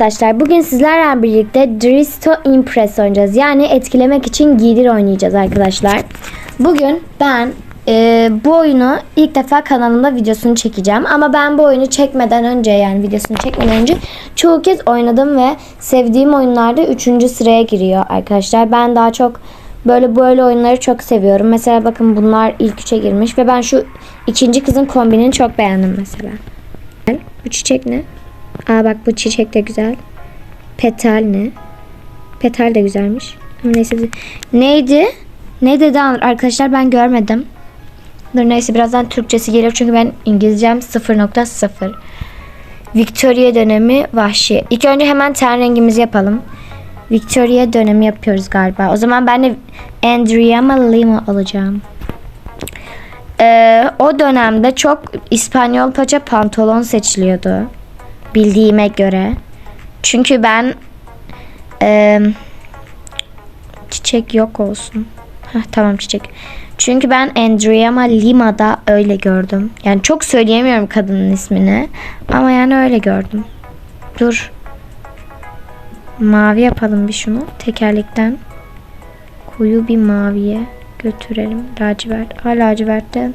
arkadaşlar. Bugün sizlerle birlikte Dress to Impress oynayacağız. Yani etkilemek için giydir oynayacağız arkadaşlar. Bugün ben e, bu oyunu ilk defa kanalımda videosunu çekeceğim. Ama ben bu oyunu çekmeden önce yani videosunu çekmeden önce çoğu kez oynadım ve sevdiğim oyunlarda 3. sıraya giriyor arkadaşlar. Ben daha çok böyle böyle oyunları çok seviyorum. Mesela bakın bunlar ilk üçe girmiş ve ben şu ikinci kızın kombinini çok beğendim mesela. Bu çiçek ne? Aa bak bu çiçek de güzel. Petal ne? Petal de güzelmiş. Neyse. Neydi? Ne dedi arkadaşlar ben görmedim. Dur neyse birazdan Türkçesi gelir çünkü ben İngilizcem 0.0. Victoria dönemi vahşi. İlk önce hemen ten rengimizi yapalım. Victoria dönemi yapıyoruz galiba. O zaman ben de Andrea Lima olacağım. Ee, o dönemde çok İspanyol paça pantolon seçiliyordu. Bildiğime göre. Çünkü ben e, çiçek yok olsun. Heh, tamam çiçek. Çünkü ben Andrea Lima'da öyle gördüm. Yani çok söyleyemiyorum kadının ismini. Ama yani öyle gördüm. Dur. Mavi yapalım bir şunu. Tekerlekten koyu bir maviye götürelim. Lacivert. Aa lacivertten.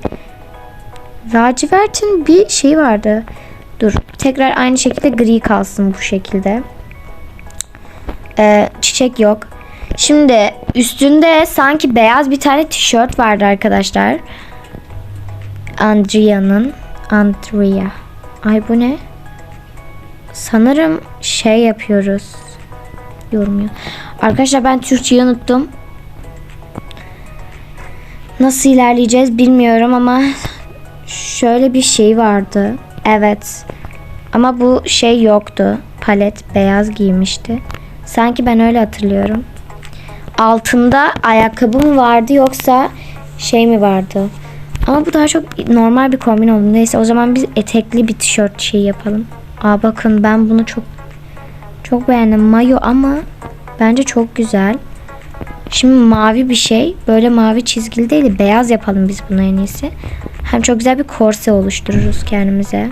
Lacivertin bir şey vardı. Dur. Tekrar aynı şekilde gri kalsın bu şekilde. Ee, çiçek yok. Şimdi üstünde sanki beyaz bir tane tişört vardı arkadaşlar. Andrea'nın. Andrea. Ay bu ne? Sanırım şey yapıyoruz. Yormuyor. Arkadaşlar ben Türkçeyi unuttum. Nasıl ilerleyeceğiz bilmiyorum ama şöyle bir şey vardı. Evet. Ama bu şey yoktu. Palet beyaz giymişti. Sanki ben öyle hatırlıyorum. Altında ayakkabı mı vardı yoksa şey mi vardı? Ama bu daha çok normal bir kombin oldu. Neyse o zaman biz etekli bir tişört şey yapalım. Aa bakın ben bunu çok çok beğendim. Mayo ama bence çok güzel. Şimdi mavi bir şey. Böyle mavi çizgili değil de beyaz yapalım biz bunu en iyisi. Hem çok güzel bir korse oluştururuz kendimize.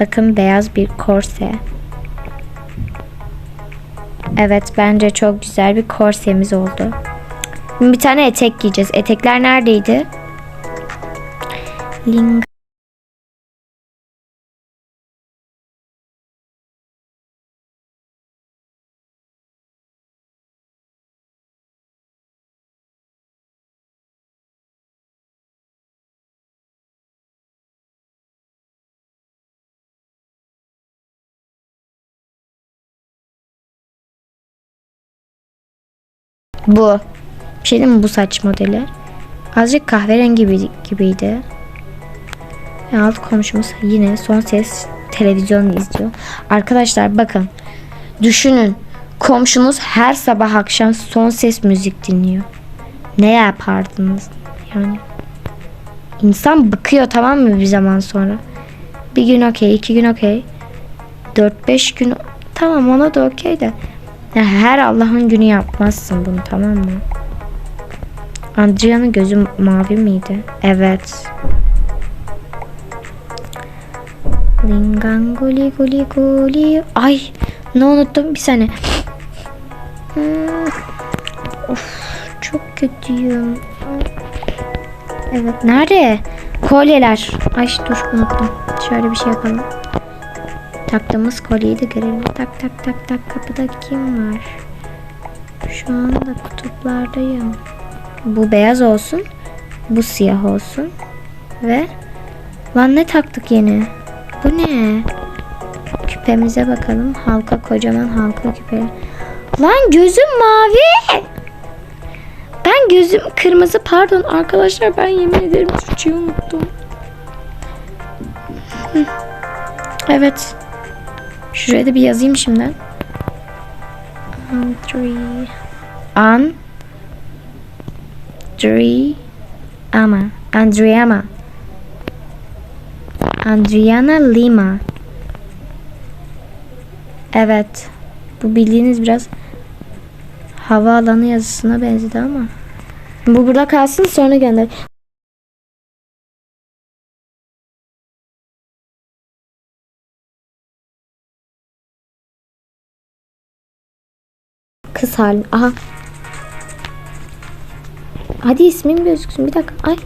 Bakın beyaz bir korse. Evet bence çok güzel bir korsemiz oldu. Bir tane etek giyeceğiz. Etekler neredeydi? Ling Bu. Bir şey değil mi bu saç modeli? Azıcık kahverengi gibi, gibiydi. Ve alt komşumuz yine son ses televizyon izliyor. Arkadaşlar bakın. Düşünün. Komşunuz her sabah akşam son ses müzik dinliyor. Ne yapardınız? Yani. İnsan bıkıyor tamam mı bir zaman sonra? Bir gün okey, iki gün okey. Dört beş gün tamam ona da okey de. Ya her Allah'ın günü yapmazsın bunu tamam mı? Andrea'nın gözü mavi miydi? Evet. Linganguli guli guli. Ay ne unuttum bir saniye. Hmm. Of çok kötüyüm. Evet nerede? Kolyeler. Ay dur unuttum. Şöyle bir şey yapalım. Taktığımız kolyeyi de görelim. Tak tak tak tak kapıda kim var? Şu anda kutuplardayım. Bu beyaz olsun. Bu siyah olsun. Ve lan ne taktık yeni? Bu ne? Küpemize bakalım. Halka kocaman halka küpe. Lan gözüm mavi. Ben gözüm kırmızı pardon arkadaşlar ben yemin ederim Türkçeyi unuttum. Evet. Şuraya da bir yazayım şimdiden. Andre. An. Dri. Ama. Andriama. Andriana Lima. Evet. Bu bildiğiniz biraz havaalanı yazısına benzedi ama. Bu burada kalsın sonra gönder. Kız halim. Aha. Hadi ismim gözüksün. Bir dakika. Ay.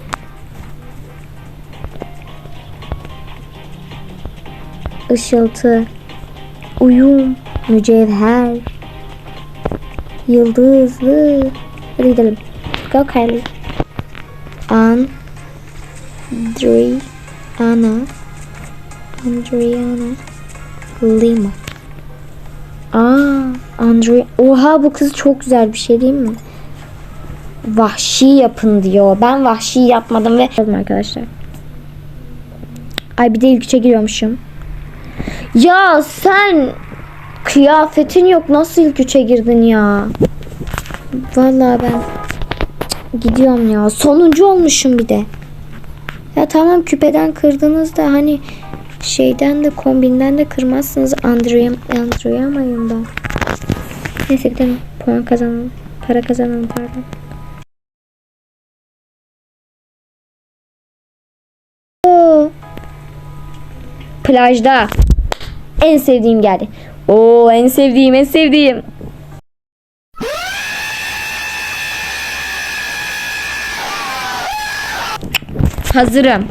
Işıltı. Uyum. Mücevher. Yıldızlı. Hadi gidelim. Go Kylie. An. Dri. Ana. Andriana. Lima. Andre. Oha bu kız çok güzel bir şey değil mi? Vahşi yapın diyor. Ben vahşi yapmadım ve arkadaşlar. Ay bir de ilk giriyormuşum. Ya sen kıyafetin yok nasıl ilk üçe girdin ya? Vallahi ben gidiyorum ya. Sonuncu olmuşum bir de. Ya tamam küpeden kırdınız da hani şeyden de kombinden de kırmazsınız. Andrea, Andrea'mayım ben. Neyse gidelim. Puan kazanalım. Para kazanalım pardon. Oo. Plajda. En sevdiğim geldi. Oo en sevdiğim en sevdiğim. Hazırım.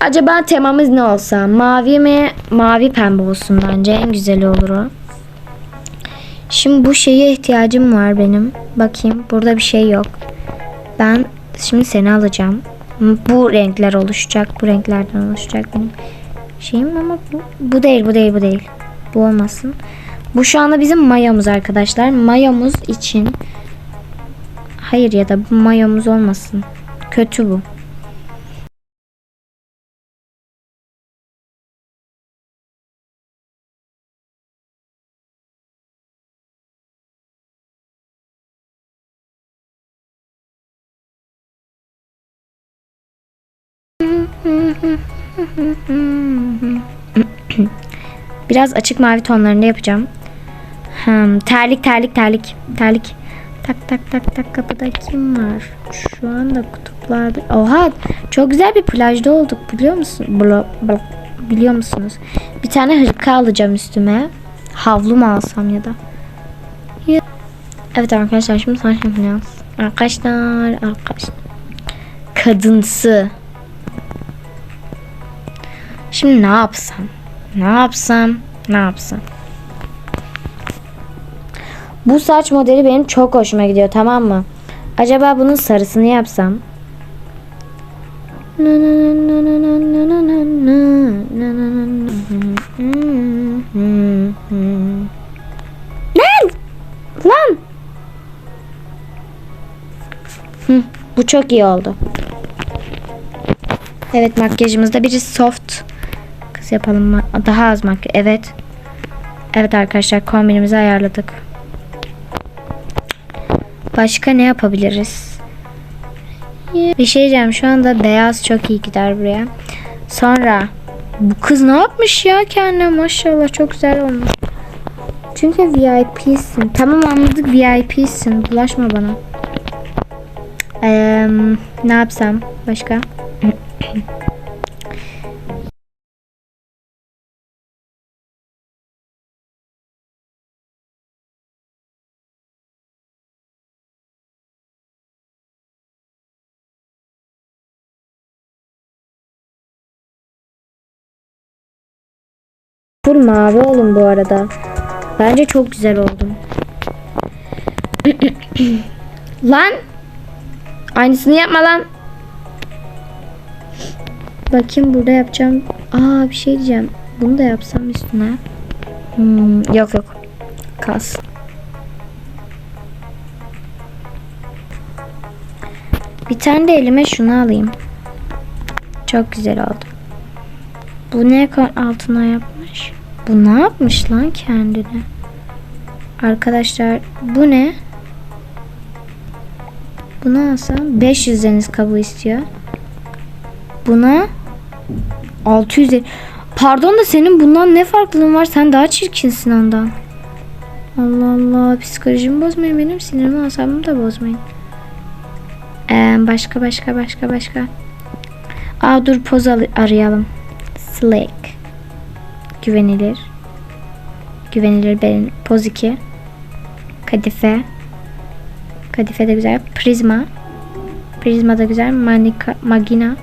Acaba temamız ne olsa? Mavi mi? Mavi pembe olsun bence. En güzeli olur o. Şimdi bu şeye ihtiyacım var benim. Bakayım. Burada bir şey yok. Ben şimdi seni alacağım. Bu renkler oluşacak. Bu renklerden oluşacak benim şeyim ama bu, bu değil bu değil bu değil. Bu olmasın. Bu şu anda bizim mayomuz arkadaşlar. Mayomuz için hayır ya da bu mayomuz olmasın. Kötü bu. Biraz açık mavi tonlarında yapacağım. Hmm, terlik terlik terlik terlik. Tak tak tak tak kapıda kim var? Şu anda kutuplarda. Oha çok güzel bir plajda olduk biliyor musun? Blo, blo, biliyor musunuz? Bir tane hırka alacağım üstüme. Havlu mu alsam ya da? Evet arkadaşlar şimdi saç yapacağız. Arkadaşlar arkadaşlar. Kadınsı. Şimdi ne yapsam? Ne yapsam? Ne yapsam? Bu saç modeli benim çok hoşuma gidiyor tamam mı? Acaba bunun sarısını yapsam? Lan! Lan! Hı, bu çok iyi oldu. Evet makyajımızda biri soft yapalım mı? Daha az makyaj. Evet. Evet arkadaşlar kombinimizi ayarladık. Başka ne yapabiliriz? Bir şey diyeceğim şu anda beyaz çok iyi gider buraya. Sonra bu kız ne yapmış ya kendine maşallah çok güzel olmuş. Çünkü VIP'sin. Tamam anladık VIP'sin. Bulaşma bana. Ee, ne yapsam başka? Full mavi oldum bu arada. Bence çok güzel oldum. lan! Aynısını yapma lan. Bakayım burada yapacağım. Aa bir şey diyeceğim. Bunu da yapsam üstüne. Hmm, yok yok. Kas. Bir tane de elime şunu alayım. Çok güzel oldu. Bu ne kadar altına yapmış? Bu ne yapmış lan kendine? Arkadaşlar bu ne? Bunu alsam 500 deniz kabuğu istiyor. Buna 600 de- Pardon da senin bundan ne farklılığın var? Sen daha çirkinsin ondan. Allah Allah psikolojimi bozmayın benim sinirimi asabımı da bozmayın. Ee, başka başka başka başka. Aa dur poz al- arayalım. Slick. Güvenilir. Güvenilir benim. Poz 2. Kadife. Kadife de güzel. Prizma. Prizma da güzel. Manika, magina.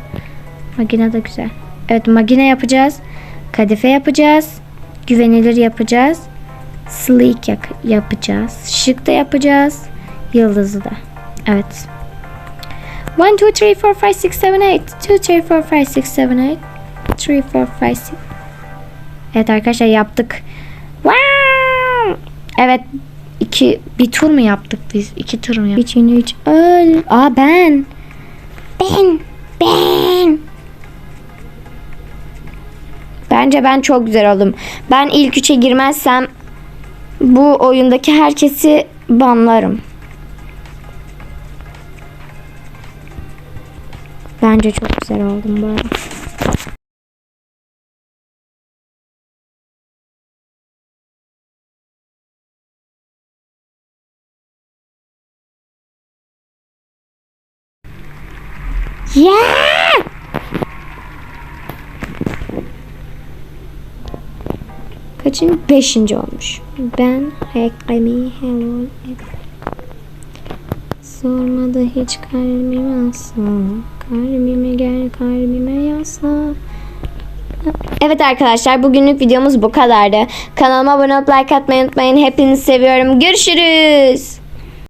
Magina da güzel. Evet magina yapacağız. Kadife yapacağız. Güvenilir yapacağız. Sleek yak- yapacağız. Şık da yapacağız. Yıldızı da. Evet. 1, 2, 3, 4, 5, 6, 7, 8. 2, 3, 4, 5, 6, 7, 8. 3, 4, 5, 6. Evet arkadaşlar yaptık. Wow! Evet. iki, bir tur mu yaptık biz? İki tur mu yaptık? 3, 3, öl. Aa ben. Ben. Ben. Bence ben çok güzel oldum. Ben ilk üçe girmezsem bu oyundaki herkesi banlarım. Bence çok güzel oldum bu arada. Yeah! Kaçın? Beşinci olmuş. Ben Hackami Hello. Sormadı hiç kalbime asla. Kalbime gel kalbime yasla. Evet arkadaşlar bugünlük videomuz bu kadardı. Kanalıma abone olup like atmayı unutmayın. Hepinizi seviyorum. Görüşürüz.